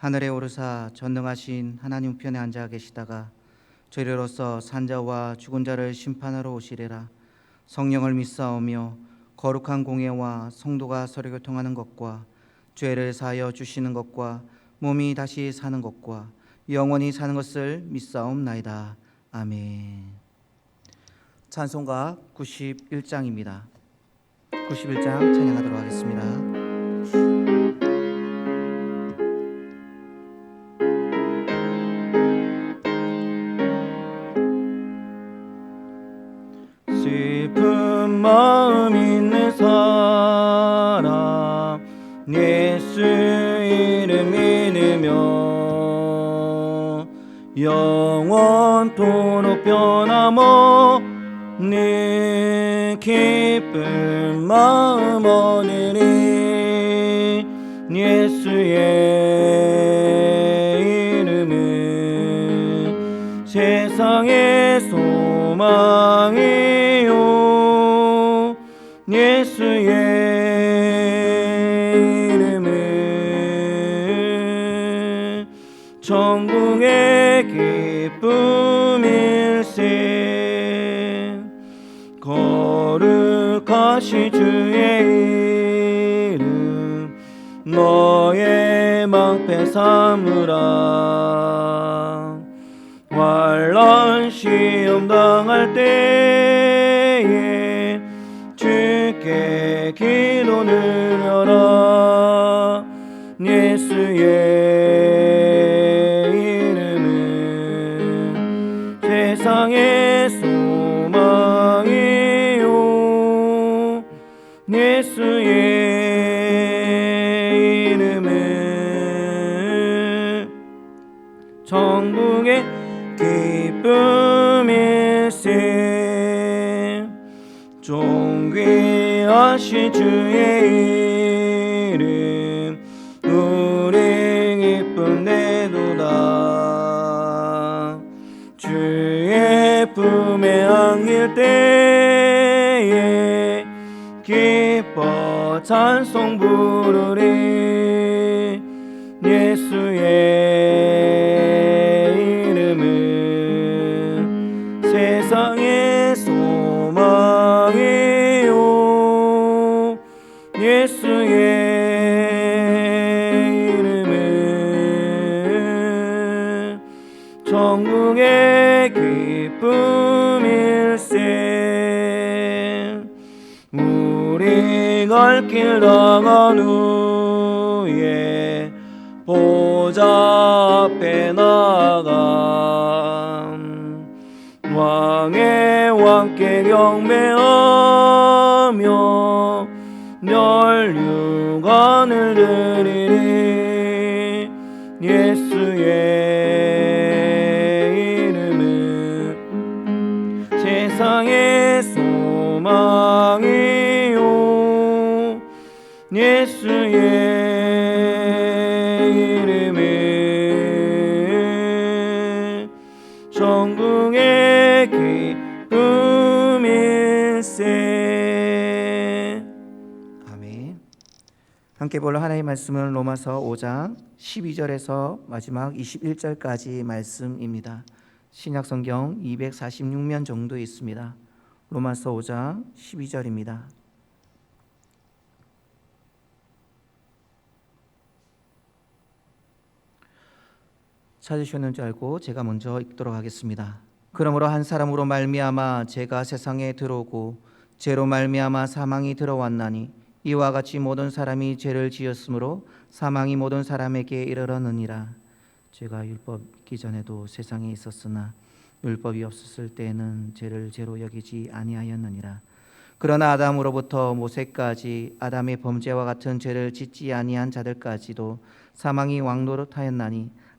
하늘에 오르사 전능하신 하나님 편에 앉아 계시다가 죄로서 산자와 죽은 자를 심판하러 오시리라. 성령을 믿사오며 거룩한 공예와 성도가 서로 교통하는 것과 죄를 사하여 주시는 것과 몸이 다시 사는 것과 영원히 사는 것을 믿사옵나이다. 아멘. 찬송가 91장입니다. 91장 찬양하도록 하겠습니다 변함없는 기쁜 마음 얻으리 예수의 이름은 세상의 소망이요. 예수의 이름은 천국의 기쁨 거룩하시 주의 이름 너의 망패 삼으라. 환란 시험 당할 때에 주께 기도 늘려라 예수의 이름은 세상의 소 존귀하신 주의 이름 우리 기쁨내도다. 주의 품에 안길 때에 기뻐 찬송 부르리 예수의 이름은 세상의 길 나간 후에 보좌 앞에 나감 왕의 왕께 경배하며 멸류관을 드리리 예수의 이름은 세상의 소망이요 예수의 이름은 천국의 기쁨일세 아멘 함께 볼 하나님의 말씀은 로마서 5장 12절에서 마지막 21절까지 말씀입니다. 신약 성경 246면 정도 있습니다. 로마서 5장 12절입니다. 찾으셨는 줄 알고 제가 먼저 읽도록 하겠습니다. 그러므로 한 사람으로 말미암아 죄가 세상에 들어오고 죄로 말미암아 사망이 들어왔나니 이와 같이 모든 사람이 죄를 지었으므로 사망이 모든 사람에게 이르러느니라. 죄가 율법 있기 전에도 세상에 있었으나 율법이 없었을 때에는 죄를 죄로 여기지 아니하였느니라. 그러나 아담으로부터 모세까지 아담의 범죄와 같은 죄를 짓지 아니한 자들까지도 사망이 왕노릇하였나니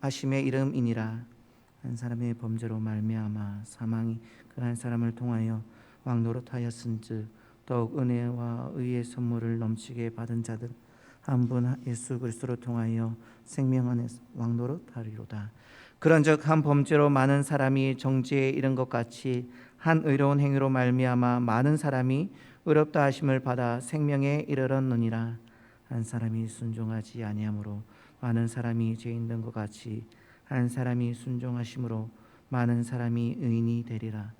하심의 이름이니라. 한 사람의 범죄로 말미암아 사망이 그 한 사람을 통하여 왕노릇하였은즉 더욱 은혜와 의의 선물을 넘치게 받은 자들 한 분 예수 그리스도로 통하여 생명 안에서 왕노릇하리로다. 그런즉 한 범죄로 많은 사람이 정죄에 이른 것 같이 한 의로운 행위로 말미암아 많은 사람이 의롭다 하심을 받아 생명에 이르렀느니라. 한 사람이 순종하지 아니하므로 많은 사람이 죄인 된것 같이 한 사람이 순종하심으로 많은 사람이 의인이 되리라.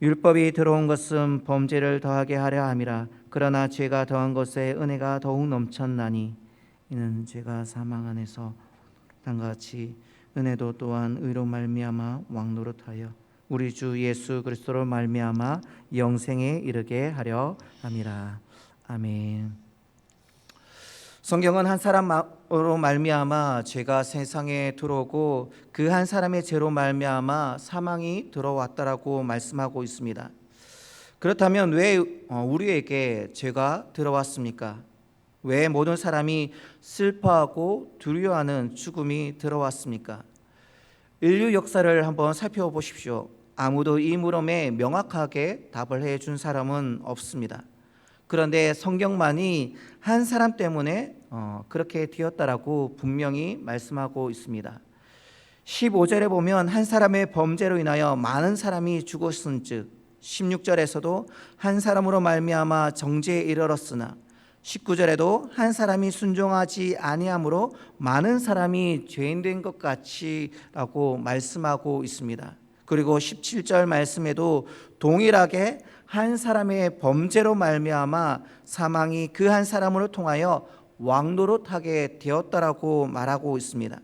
율법이 들어온 것은 범죄를 더하게 하려 함이라. 그러나 죄가 더한 것에 은혜가 더욱 넘쳤나니 이는 죄가 사망 안에서 땅과 같이 은혜도 또한 의로 말미암아 왕노릇하여 우리 주 예수 그리스도로 말미암아 영생에 이르게 하려 함이라. 아멘. 성경은 한 사람으로 말미암아 죄가 세상에 들어오고 그 한 사람의 죄로 말미암아 사망이 들어왔다라고 말씀하고 있습니다. 그렇다면 왜 어, 우리에게 죄가 들어왔습니까? 왜 모든 사람이 슬퍼하고 두려워하는 죽음이 들어왔습니까? 인류 역사를 한번 살펴보십시오. 아무도 이 물음에 명확하게 답을 해 준 사람은 없습니다. 그런데 성경만이 한 사람 때문에 어, 그렇게 되었다라고 분명히 말씀하고 있습니다. 15절에 보면 한 사람의 범죄로 인하여 많은 사람이 죽었은즉 16절에서도 한 사람으로 말미암아 정죄에 이르렀으나 19절에도 한 사람이 순종하지 아니함으로 많은 사람이 죄인 된 것 같이라고 말씀하고 있습니다. 그리고 17절 말씀에도 동일하게 한 사람의 범죄로 말미암아 사망이 그 한 사람으로 통하여 왕노릇하게 되었다라고 말하고 있습니다.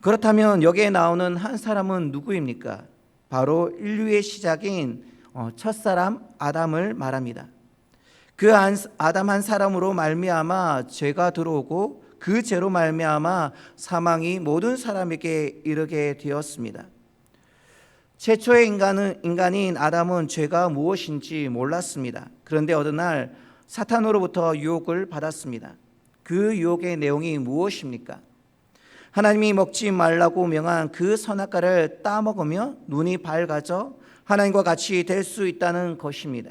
그렇다면 여기에 나오는 한 사람은 누구입니까? 바로 인류의 시작인 어, 첫사람 아담을 말합니다. 그 아담 한 사람으로 말미암아 죄가 들어오고 그 죄로 말미암아 사망이 모든 사람에게 이르게 되었습니다. 최초의 인간은 인간인 아담은 죄가 무엇인지 몰랐습니다. 그런데 어느 날 사탄으로부터 유혹을 받았습니다. 그 유혹의 내용이 무엇입니까? 하나님이 먹지 말라고 명한 그 선악과를 따먹으며 눈이 밝아져 하나님과 같이 될 수 있다는 것입니다.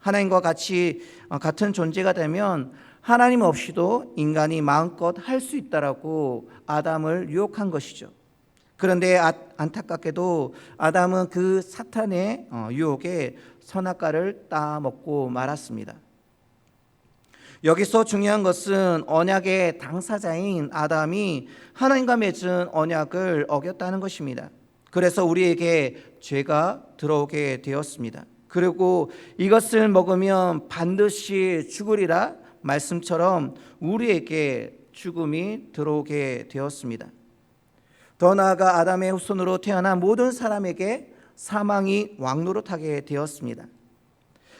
하나님과 같이 어, 같은 존재가 되면 하나님 없이도 인간이 마음껏 할 수 있다라고 아담을 유혹한 것이죠. 그런데 아, 안타깝게도 아담은 그 사탄의 어, 유혹에 선악과를 따먹고 말았습니다. 여기서 중요한 것은 언약의 당사자인 아담이 하나님과 맺은 언약을 어겼다는 것입니다. 그래서 우리에게 죄가 들어오게 되었습니다. 그리고 이것을 먹으면 반드시 죽으리라 말씀처럼 우리에게 죽음이 들어오게 되었습니다. 더 나아가 아담의 후손으로 태어난 모든 사람에게 사망이 왕노릇하게 되었습니다.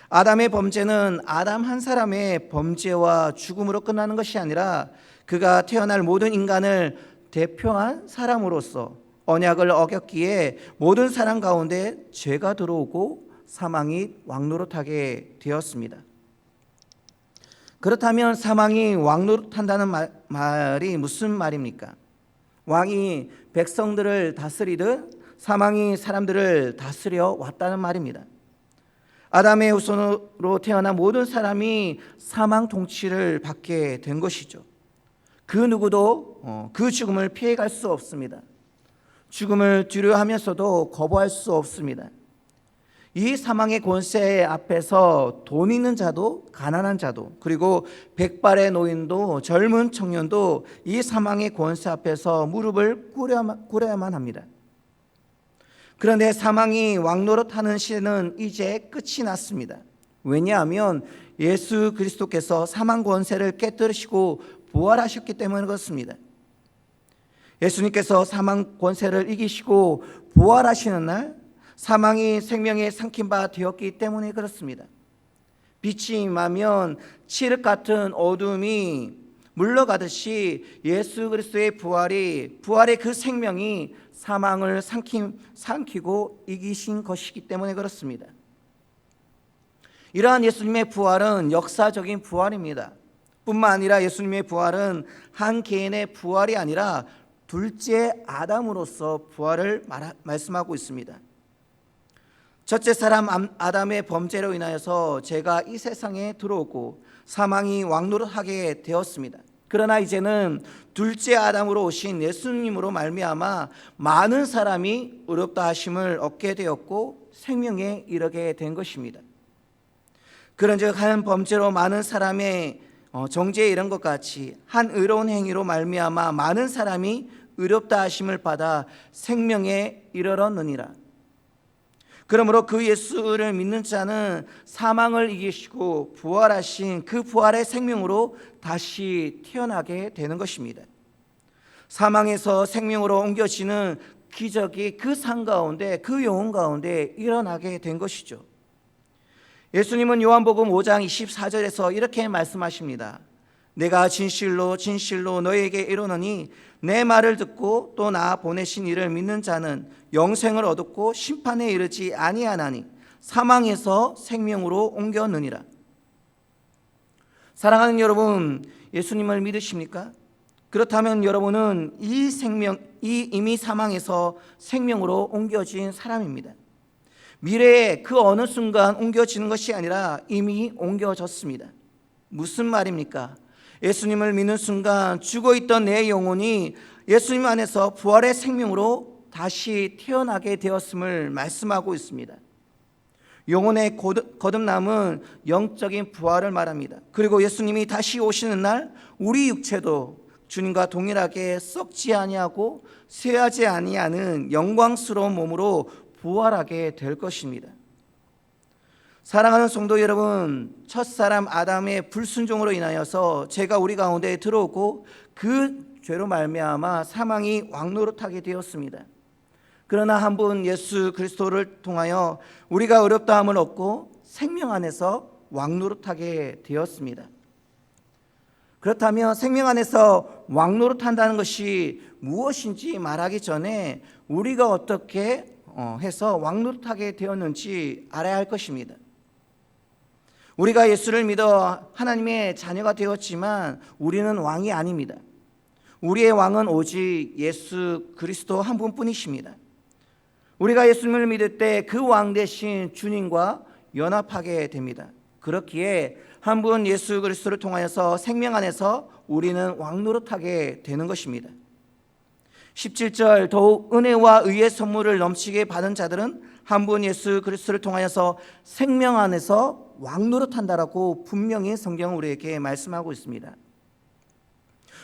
아담의 범죄는 아담 한 사람의 범죄와 죽음으로 끝나는 것이 아니라 그가 태어날 모든 인간을 대표한 사람으로서 언약을 어겼기에 모든 사람 가운데 죄가 들어오고 사망이 왕노릇하게 되었습니다. 그렇다면 사망이 왕노릇한다는 말, 말이 무슨 말입니까? 왕이 백성들을 다스리듯 사망이 사람들을 다스려 왔다는 말입니다. 아담의 후손으로 태어난 모든 사람이 사망 통치를 받게 된 것이죠. 그 누구도 어, 그 죽음을 피해갈 수 없습니다. 죽음을 두려워하면서도 거부할 수 없습니다. 이 사망의 권세 앞에서 돈 있는 자도 가난한 자도 그리고 백발의 노인도 젊은 청년도 이 사망의 권세 앞에서 무릎을 꿇어야만, 꿇어야만 합니다. 그런데 사망이 왕노릇하는 시대는 이제 끝이 났습니다. 왜냐하면 예수 그리스도께서 사망 권세를 깨뜨리시고 부활하셨기 때문에 그렇습니다. 예수님께서 사망 권세를 이기시고 부활하시는 날 사망이 생명에 삼킨 바 되었기 때문에 그렇습니다. 빛이 임하면 칠흑 같은 어둠이 물러가듯이 예수 그리스도의 부활이 부활의 그 생명이 사망을 삼킴, 삼키고 이기신 것이기 때문에 그렇습니다. 이러한 예수님의 부활은 역사적인 부활입니다. 뿐만 아니라 예수님의 부활은 한 개인의 부활이 아니라 둘째 아담으로서 부활을 말, 말씀하고 있습니다. 첫째 사람 아담의 범죄로 인하여서 죄가 이 세상에 들어오고 사망이 왕노릇하게 되었습니다. 그러나 이제는 둘째 아담으로 오신 예수님으로 말미암아 많은 사람이 의롭다 하심을 얻게 되었고 생명에 이르게 된 것입니다. 그런즉 한 범죄로 많은 사람의 어, 정죄에 이른 것 같이 한 의로운 행위로 말미암아 많은 사람이 의롭다 하심을 받아 생명에 이르렀느니라. 그러므로 그 예수를 믿는 자는 사망을 이기시고 부활하신 그 부활의 생명으로 다시 태어나게 되는 것입니다. 사망에서 생명으로 옮겨지는 기적이 그상 가운데 그 영혼 가운데 일어나게 된 것이죠. 예수님은 요한복음 5장 24절에서 이렇게 말씀하십니다. 내가 진실로 진실로 너에게 이르노니 내 말을 듣고 또 나 보내신 이를 믿는 자는 영생을 얻었고 심판에 이르지 아니하나니 사망에서 생명으로 옮겼느니라. 사랑하는 여러분, 예수님을 믿으십니까? 그렇다면 여러분은 이 생명, 이 이미 사망에서 생명으로 옮겨진 사람입니다. 미래에 그 어느 순간 옮겨지는 것이 아니라 이미 옮겨졌습니다. 무슨 말입니까? 예수님을 믿는 순간 죽어 있던 내 영혼이 예수님 안에서 부활의 생명으로 다시 태어나게 되었음을 말씀하고 있습니다. 영혼의 거듭남은 영적인 부활을 말합니다. 그리고 예수님이 다시 오시는 날 우리 육체도 주님과 동일하게 썩지 아니하고 쇠하지 아니하는 영광스러운 몸으로 부활하게 될 것입니다. 사랑하는 성도 여러분, 첫 사람 아담의 불순종으로 인하여서 죄가 우리 가운데 들어오고 그 죄로 말미암아 사망이 왕노릇하게 되었습니다. 그러나 한 분 예수 그리스도를 통하여 우리가 어렵다함을 얻고 생명 안에서 왕노릇하게 되었습니다. 그렇다면 생명 안에서 왕노릇한다는 것이 무엇인지 말하기 전에 우리가 어떻게 어, 해서 왕노릇하게 되었는지 알아야 할 것입니다. 우리가 예수를 믿어 하나님의 자녀가 되었지만 우리는 왕이 아닙니다. 우리의 왕은 오직 예수 그리스도 한 분뿐이십니다. 우리가 예수님을 믿을 때 그 왕 대신 주님과 연합하게 됩니다. 그렇기에 한 분 예수 그리스도를 통하여서 생명 안에서 우리는 왕 노릇하게 되는 것입니다. 17절 더욱 은혜와 의의 선물을 넘치게 받은 자들은 한 분 예수 그리스도를 통하여서 생명 안에서 왕 노릇한다라고 분명히 성경은 우리에게 말씀하고 있습니다.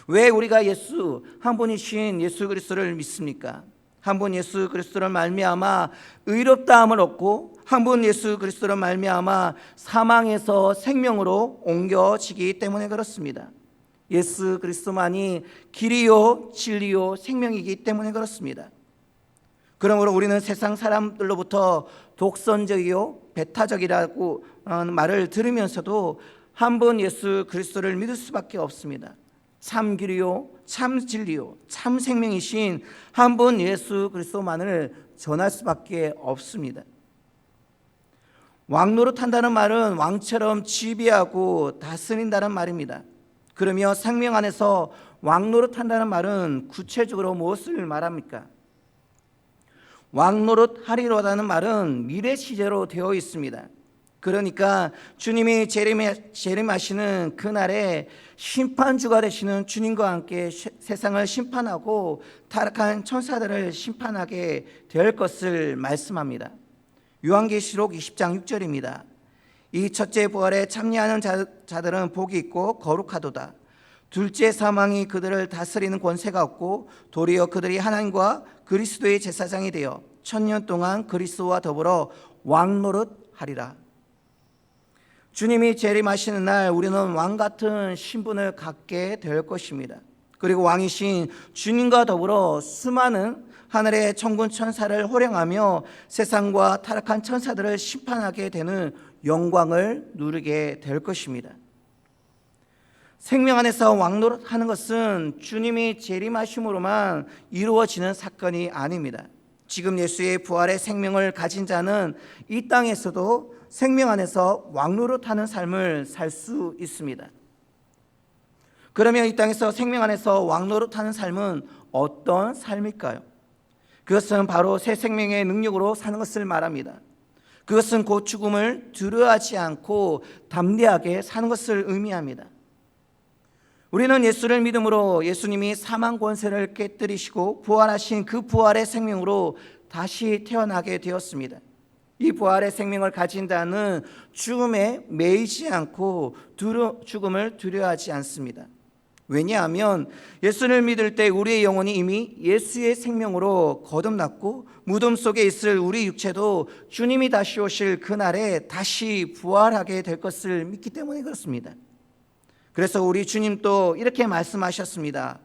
왜 우리가 예수 한 분이신 예수 그리스도를 믿습니까? 한 분 예수 그리스도를 말미암아 의롭다함을 얻고 한 분 예수 그리스도를 말미암아 사망에서 생명으로 옮겨지기 때문에 그렇습니다. 예수 그리스도만이 길이요 진리요 생명이기 때문에 그렇습니다. 그러므로 우리는 세상 사람들로부터 독선적이요 배타적이라고 말을 들으면서도 한 번 예수 그리스도를 믿을 수밖에 없습니다. 참 길이요 참 진리요 참 생명이신 한 분 예수 그리스도만을 전할 수밖에 없습니다. 왕노릇 한다는 말은 왕처럼 지배하고 다스린다는 말입니다. 그러며 생명 안에서 왕노릇 한다는 말은 구체적으로 무엇을 말합니까? 왕노릇 하리로라는 말은 미래 시제로 되어 있습니다. 그러니까 주님이 재림하시는 그날에 심판주가 되시는 주님과 함께 세상을 심판하고 타락한 천사들을 심판하게 될 것을 말씀합니다. 요한계시록 20장 6절입니다. 이 첫째 부활에 참여하는 자, 들은 복이 있고 거룩하도다. 둘째 사망이 그들을 다스리는 권세가 없고 도리어 그들이 하나님과 그리스도의 제사장이 되어 천년 동안 그리스도와 더불어 왕 노릇하리라. 주님이 재림하시는 날 우리는 왕 같은 신분을 갖게 될 것입니다. 그리고 왕이신 주님과 더불어 수많은 하늘의 천군 천사를 호령하며 세상과 타락한 천사들을 심판하게 되는 영광을 누리게 될 것입니다. 생명 안에서 왕노릇 하는 것은 주님이 재림하심으로만 이루어지는 사건이 아닙니다. 지금 예수의 부활의 생명을 가진 자는 이 땅에서도 생명 안에서 왕노릇 하는 삶을 살 수 있습니다. 그러면 이 땅에서 생명 안에서 왕노릇 하는 삶은 어떤 삶일까요? 그것은 바로 새 생명의 능력으로 사는 것을 말합니다. 그것은 곧 죽음을 두려워하지 않고 담대하게 사는 것을 의미합니다. 우리는 예수를 믿음으로 예수님이 사망 권세를 깨뜨리시고 부활하신 그 부활의 생명으로 다시 태어나게 되었습니다. 이 부활의 생명을 가진 자는 죽음에 매이지 않고 두려, 죽음을 두려워하지 않습니다. 왜냐하면 예수를 믿을 때 우리의 영혼이 이미 예수의 생명으로 거듭났고 무덤 속에 있을 우리 육체도 주님이 다시 오실 그날에 다시 부활하게 될 것을 믿기 때문에 그렇습니다. 그래서 우리 주님도 이렇게 말씀하셨습니다.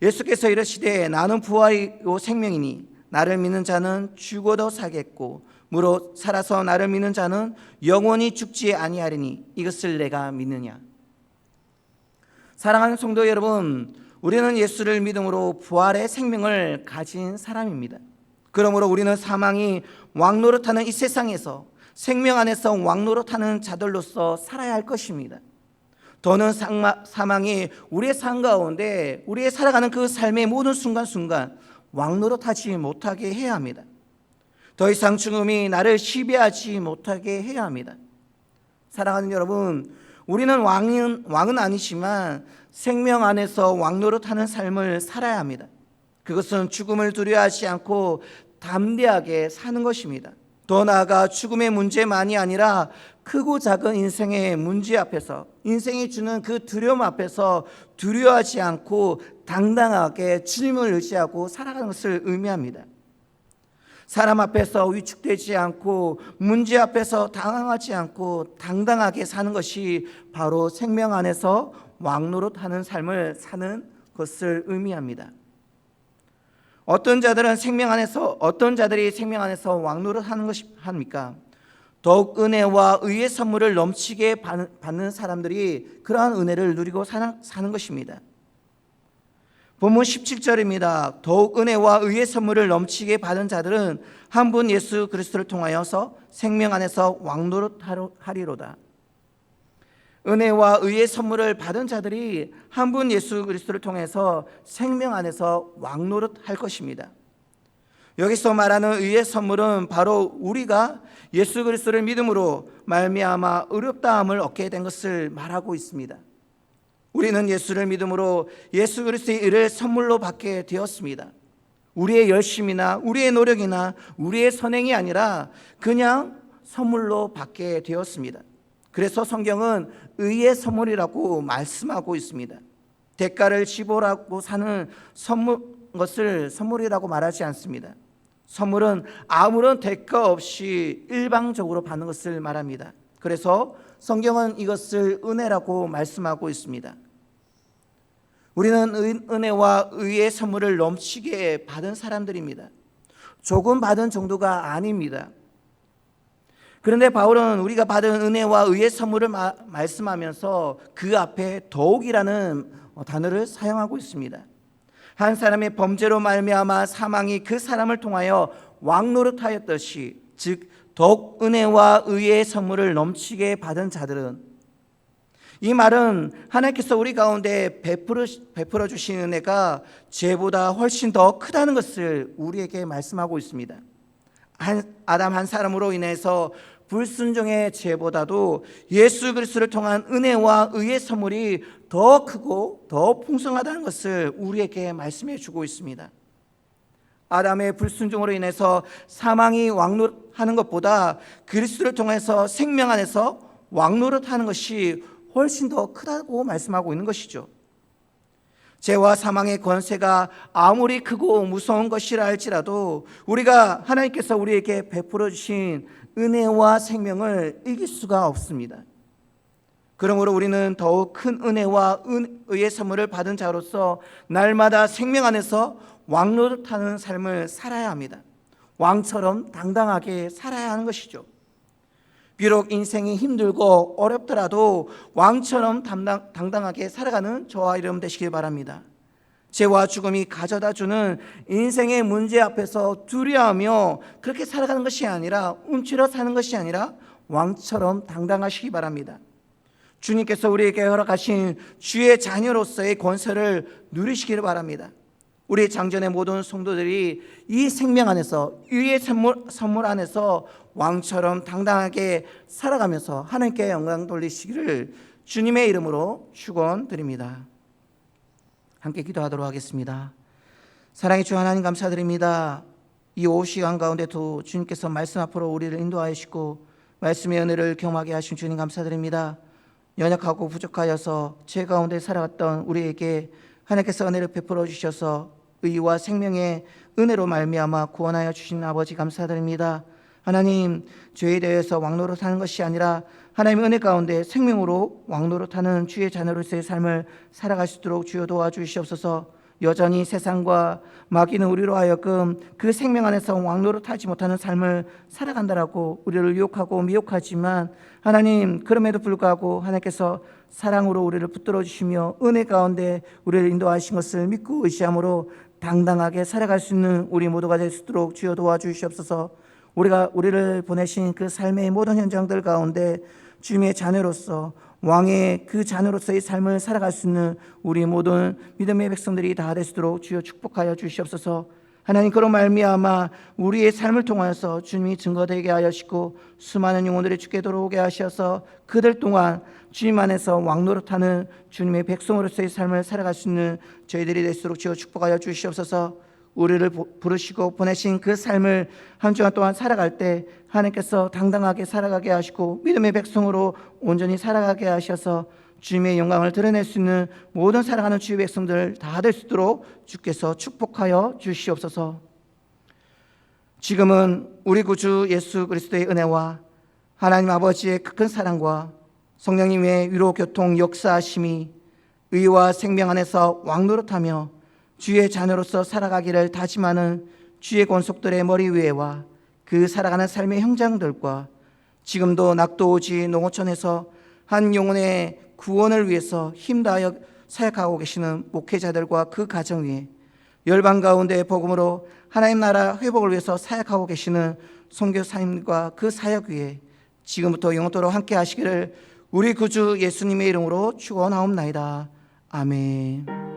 예수께서 이르시되 나는 부활이요 생명이니 나를 믿는 자는 죽어도 살겠고 무릇 살아서 나를 믿는 자는 영원히 죽지 아니하리니 이것을 내가 믿느냐. 사랑하는 성도 여러분, 우리는 예수를 믿음으로 부활의 생명을 가진 사람입니다. 그러므로 우리는 사망이 왕노릇하는 이 세상에서 생명 안에서 왕노릇하는 자들로서 살아야 할 것입니다. 더는 사망이 우리의 삶 가운데 우리의 살아가는 그 삶의 모든 순간순간 왕노릇하지 못하게 해야 합니다. 더 이상 죽음이 나를 시비하지 못하게 해야 합니다. 사랑하는 여러분, 우리는 왕은, 왕은 아니지만 생명 안에서 왕노릇하는 삶을 살아야 합니다. 그것은 죽음을 두려워하지 않고 담대하게 사는 것입니다. 더 나아가 죽음의 문제만이 아니라 크고 작은 인생의 문제 앞에서 인생이 주는 그 두려움 앞에서 두려워하지 않고 당당하게 주님을 의지하고 살아가는 것을 의미합니다. 사람 앞에서 위축되지 않고 문제 앞에서 당황하지 않고 당당하게 사는 것이 바로 생명 안에서 왕노릇하는 삶을 사는 것을 의미합니다. 어떤 자들은 생명 안에서 어떤 자들이 생명 안에서 왕노릇하는 것이 합니까? 더욱 은혜와 의의 선물을 넘치게 받는 사람들이 그러한 은혜를 누리고 사는 것입니다. 본문 17절입니다. 더욱 은혜와 의의 선물을 넘치게 받은 자들은 한 분 예수 그리스도를 통하여서 생명 안에서 왕노릇하리로다. 은혜와 의의 선물을 받은 자들이 한 분 예수 그리스도를 통해서 생명 안에서 왕노릇 할 것입니다. 여기서 말하는 의의 선물은 바로 우리가 예수 그리스도를 믿음으로 말미암아 의롭다함을 얻게 된 것을 말하고 있습니다. 우리는 예수를 믿음으로 예수 그리스도의 의를 선물로 받게 되었습니다. 우리의 열심이나 우리의 노력이나 우리의 선행이 아니라 그냥 선물로 받게 되었습니다. 그래서 성경은 의의 선물이라고 말씀하고 있습니다. 대가를 지불하고 사는 선물 것을 선물이라고 말하지 않습니다. 선물은 아무런 대가 없이 일방적으로 받는 것을 말합니다. 그래서 성경은 이것을 은혜라고 말씀하고 있습니다. 우리는 은혜와 의의 선물을 넘치게 받은 사람들입니다. 조금 받은 정도가 아닙니다. 그런데 바울은 우리가 받은 은혜와 의의 선물을 마, 말씀하면서 그 앞에 더욱이라는 단어를 사용하고 있습니다. 한 사람의 범죄로 말미암아 사망이 그 사람을 통하여 왕노릇하였듯이 즉 더욱 은혜와 의의 선물을 넘치게 받은 자들은 이 말은 하나님께서 우리 가운데 베풀어, 베풀어 주신 은혜가 죄보다 훨씬 더 크다는 것을 우리에게 말씀하고 있습니다. 한, 아담 한 사람으로 인해서 불순종의 죄보다도 예수 그리스도를 통한 은혜와 의의 선물이 더 크고 더 풍성하다는 것을 우리에게 말씀해 주고 있습니다. 아담의 불순종으로 인해서 사망이 왕노릇하는 것보다 그리스도를 통해서 생명 안에서 왕노릇하는 것이 훨씬 더 크다고 말씀하고 있는 것이죠. 죄와 사망의 권세가 아무리 크고 무서운 것이라 할지라도 우리가 하나님께서 우리에게 베풀어 주신 은혜와 생명을 이길 수가 없습니다. 그러므로 우리는 더욱 큰 은혜와 의의 선물을 받은 자로서 날마다 생명 안에서 왕노릇하는 삶을 살아야 합니다. 왕처럼 당당하게 살아야 하는 것이죠. 비록 인생이 힘들고 어렵더라도 왕처럼 당당하게 살아가는 저와 여러분 되시길 바랍니다. 죄와 죽음이 가져다 주는 인생의 문제 앞에서 두려워하며 그렇게 살아가는 것이 아니라 움츠려 사는 것이 아니라 왕처럼 당당하시기 바랍니다. 주님께서 우리에게 허락하신 주의 자녀로서의 권세를 누리시기를 바랍니다. 우리 장전의 모든 성도들이 이 생명 안에서 위의 선물, 선물 안에서 왕처럼 당당하게 살아가면서 하나님께 영광 돌리시기를 주님의 이름으로 축원드립니다. 함께 기도하도록 하겠습니다. 사랑의 주 하나님 감사드립니다. 이 오후 시간 가운데도 주님께서 말씀 앞으로 우리를 인도하시고 말씀의 은혜를 경험하게 하신 주님 감사드립니다. 연약하고 부족하여서 죄 가운데 살아갔던 우리에게 하나님께서 은혜를 베풀어 주셔서 의와 생명의 은혜로 말미암아 구원하여 주신 아버지 감사드립니다. 하나님 죄에 대해서 왕노릇 하는 것이 아니라 하나님 은혜 가운데 생명으로 왕노릇 하는 주의 자녀로서의 삶을 살아갈 수 있도록 주여 도와주시옵소서. 여전히 세상과 마귀는 우리로 하여금 그 생명 안에서 왕노릇 하지 못하는 삶을 살아간다라고 우리를 유혹하고 미혹하지만 하나님 그럼에도 불구하고 하나님께서 사랑으로 우리를 붙들어 주시며 은혜 가운데 우리를 인도하신 것을 믿고 의지함으로 당당하게 살아갈 수 있는 우리 모두가 될 수 있도록 주여 도와주시옵소서. 우리가 우리를 보내신 그 삶의 모든 현장들 가운데 주님의 자녀로서 왕의 그 자녀로서의 삶을 살아갈 수 있는 우리 모든 믿음의 백성들이 다 있도록 주여 축복하여 주시옵소서. 하나님 그런 말미암아 우리의 삶을 통하여서 주님이 증거되게 하시고 수많은 영혼들이 주께 들어오게 하셔서 그들 동안 주님 안에서 왕노릇하는 주님의 백성으로서의 삶을 살아갈 수 있는 저희들이 될수록 주여 축복하여 주시옵소서. 우리를 부르시고 보내신 그 삶을 한 주간 동안 살아갈 때 하나님께서 당당하게 살아가게 하시고 믿음의 백성으로 온전히 살아가게 하셔서 주님의 영광을 드러낼 수 있는 모든 살아가는 주의 백성들 다 될 수 있도록 주께서 축복하여 주시옵소서. 지금은 우리 구주 예수 그리스도의 은혜와 하나님 아버지의 큰 사랑과 성령님의 위로 교통 역사하심이 의와 생명 안에서 왕노릇하며 주의 자녀로서 살아가기를 다짐하는 주의 권속들의 머리 위에와 그 살아가는 삶의 형장들과 지금도 낙도오지 농어촌에서 한 영혼의 구원을 위해서 힘다하여 사역하고 계시는 목회자들과 그 가정 위에 열방 가운데 복음으로 하나님 나라 회복을 위해서 사역하고 계시는 선교사님과 그 사역 위에 지금부터 영원토록 함께 하시기를 우리 구주 예수님의 이름으로 축원하옵나이다. 아멘.